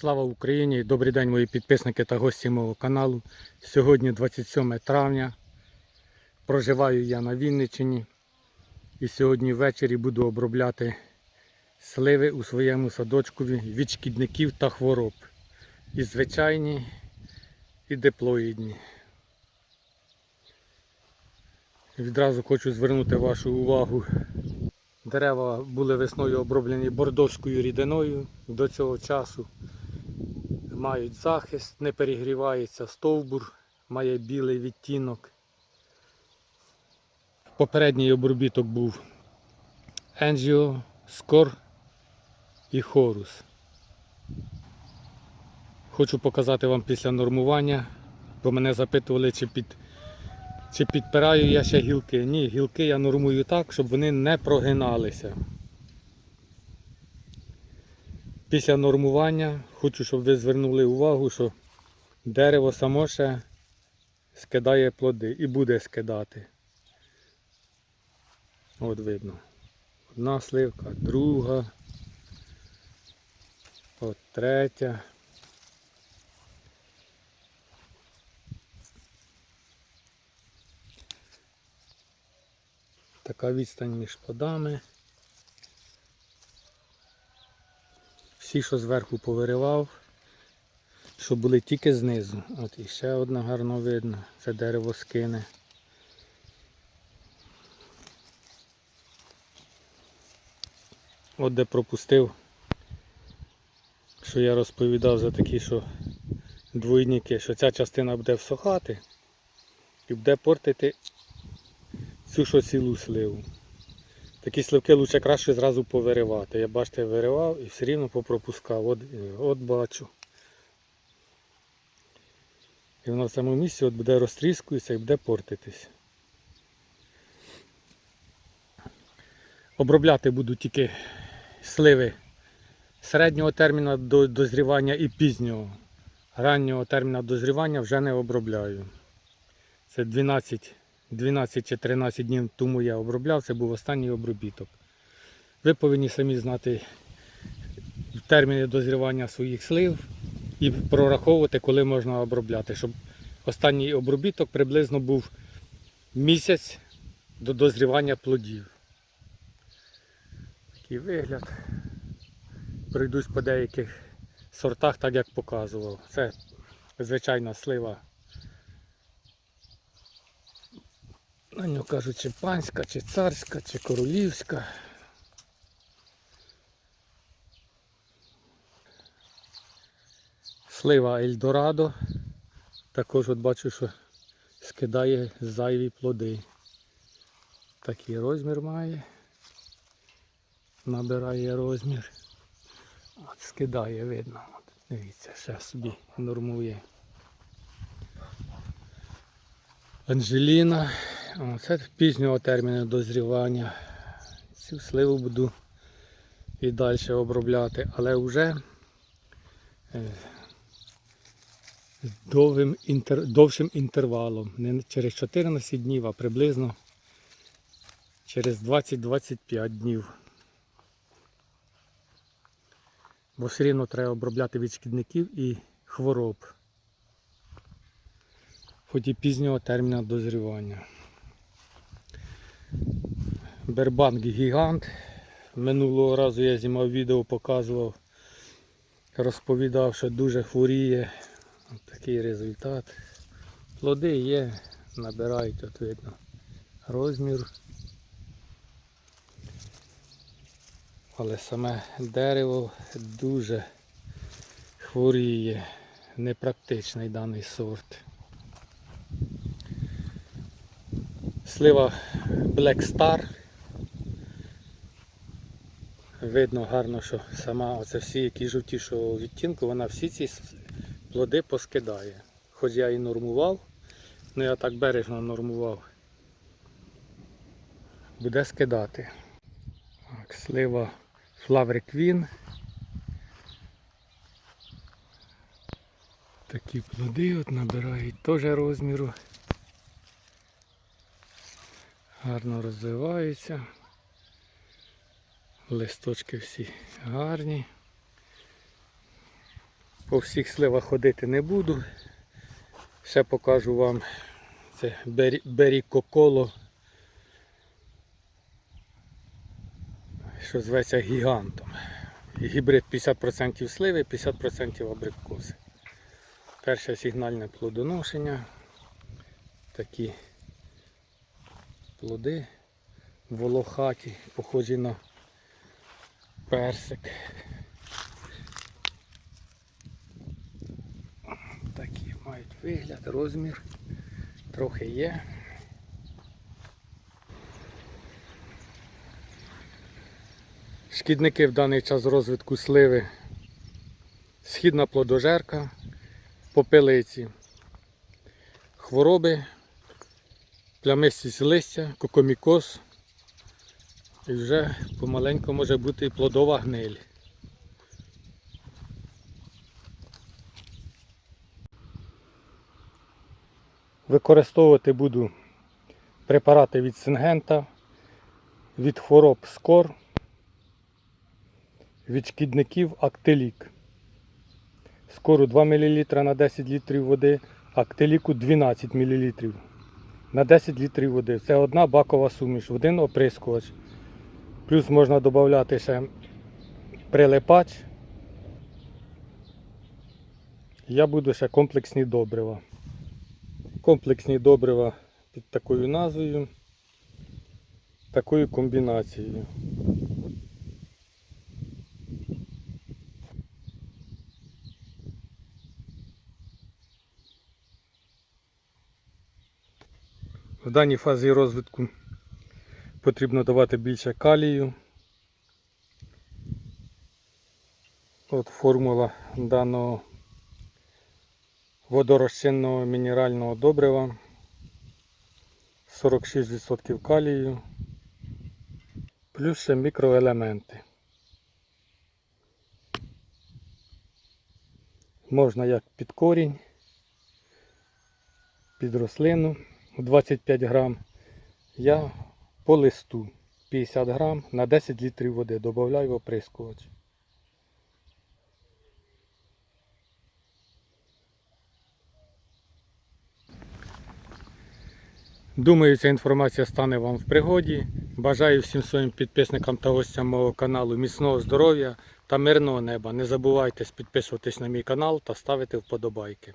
Слава Україні! Добрий день мої підписники та гості мого каналу. Сьогодні 27 травня. Проживаю я на Вінниччині. І сьогодні ввечері буду обробляти сливи у своєму садочкові від шкідників та хвороб. І звичайні, і диплоїдні. Відразу хочу звернути вашу увагу. Дерева були весною оброблені бордовською рідиною до цього часу мають захист, не перегрівається стовбур, має білий відтінок. Попередній обробіток був Енжіо, Скор і Хорус. Хочу показати вам після нормування, бо мене запитували, чи, під, чи підпираю я ще гілки. Ні, гілки я нормую так, щоб вони не прогиналися. Після нормування хочу, щоб ви звернули увагу, що дерево само ще скидає плоди і буде скидати. От видно. Одна сливка, друга, от третя. Така відстань між плодами. Всі, що зверху повиривав, що були тільки знизу. От і ще одна гарно видно. Це дерево скине. От де пропустив, що я розповідав за такі, що двойники, що ця частина буде всохати і буде портити цю що цілу сливу. Такі сливки лучше краще зразу повиривати. Я бачите, виривав і все рівно попропускав. От, от бачу. І воно в цьому місці от буде розтріскується і буде портитись. Обробляти буду тільки сливи середнього терміну до дозрівання і пізнього. Раннього терміну дозрівання вже не обробляю. Це 12 12 чи 13 днів тому я обробляв, це був останній обробіток. Ви повинні самі знати терміни дозрівання своїх слив і прораховувати, коли можна обробляти, щоб останній обробіток приблизно був місяць до дозрівання плодів. Такий вигляд. Пройдусь по деяких сортах, так як показував. Це звичайна слива. На нього кажуть, чи панська, чи царська, чи королівська. Слива Ельдорадо. Також от бачу, що скидає зайві плоди. Такий розмір має. Набирає розмір. От скидає, видно. От, дивіться, ще собі нормує. Анжеліна. Це пізнього терміну дозрівання. Цю сливу буду і далі обробляти, але вже е, довгим, інтер, довшим інтервалом. Не через 14 днів, а приблизно через 20-25 днів. Бо все рівно треба обробляти від шкідників і хвороб хоч і пізнього терміну дозрівання. Бербанк гігант. Минулого разу я знімав відео, показував, розповідав, що дуже хворіє. Ось такий результат. Плоди є, набирають, от видно, розмір. Але саме дерево дуже хворіє, непрактичний даний сорт. Слива Black Star. Видно гарно, що сама оце всі які жовтішого відтінку, вона всі ці плоди поскидає. Хоч я і нормував, але я так бережно нормував. Буде скидати. Так, Слива Flower Queen. Такі плоди от набирають теж розміру. гарно розвиваються. Листочки всі гарні. По всіх сливах ходити не буду. Ще покажу вам це бері, бері що зветься гігантом. Гібрид 50% сливи, 50% абрикоси. Перше сигнальне плодоношення. Такі плоди волохаті, похожі на персик. Такі мають вигляд, розмір. Трохи є. Шкідники в даний час розвитку сливи. Східна плодожерка, попелиці, хвороби, плямистість листя, кокомікоз. І вже помаленьку може бути і плодова гниль. Використовувати буду препарати від сингента, від хвороб скор, від шкідників актелік. Скору 2 мл на 10 літрів води, актеліку 12 мл на 10 літрів води. Це одна бакова суміш, один оприскувач. Плюс можна додати ще прилипач. Я буду ще комплексні добрива. Комплексні добрива під такою назвою, такою комбінацією. В даній фазі розвитку потрібно давати більше калію. От формула даного водорозчинного мінерального добрива. 46% калію. Плюс ще мікроелементи. Можна як під корінь, під рослину 25 грам. Я по листу 50 грам на 10 літрів води додаю в оприскувач. Думаю, ця інформація стане вам в пригоді. Бажаю всім своїм підписникам та гостям мого каналу міцного здоров'я та мирного неба. Не забувайте підписуватись на мій канал та ставити вподобайки.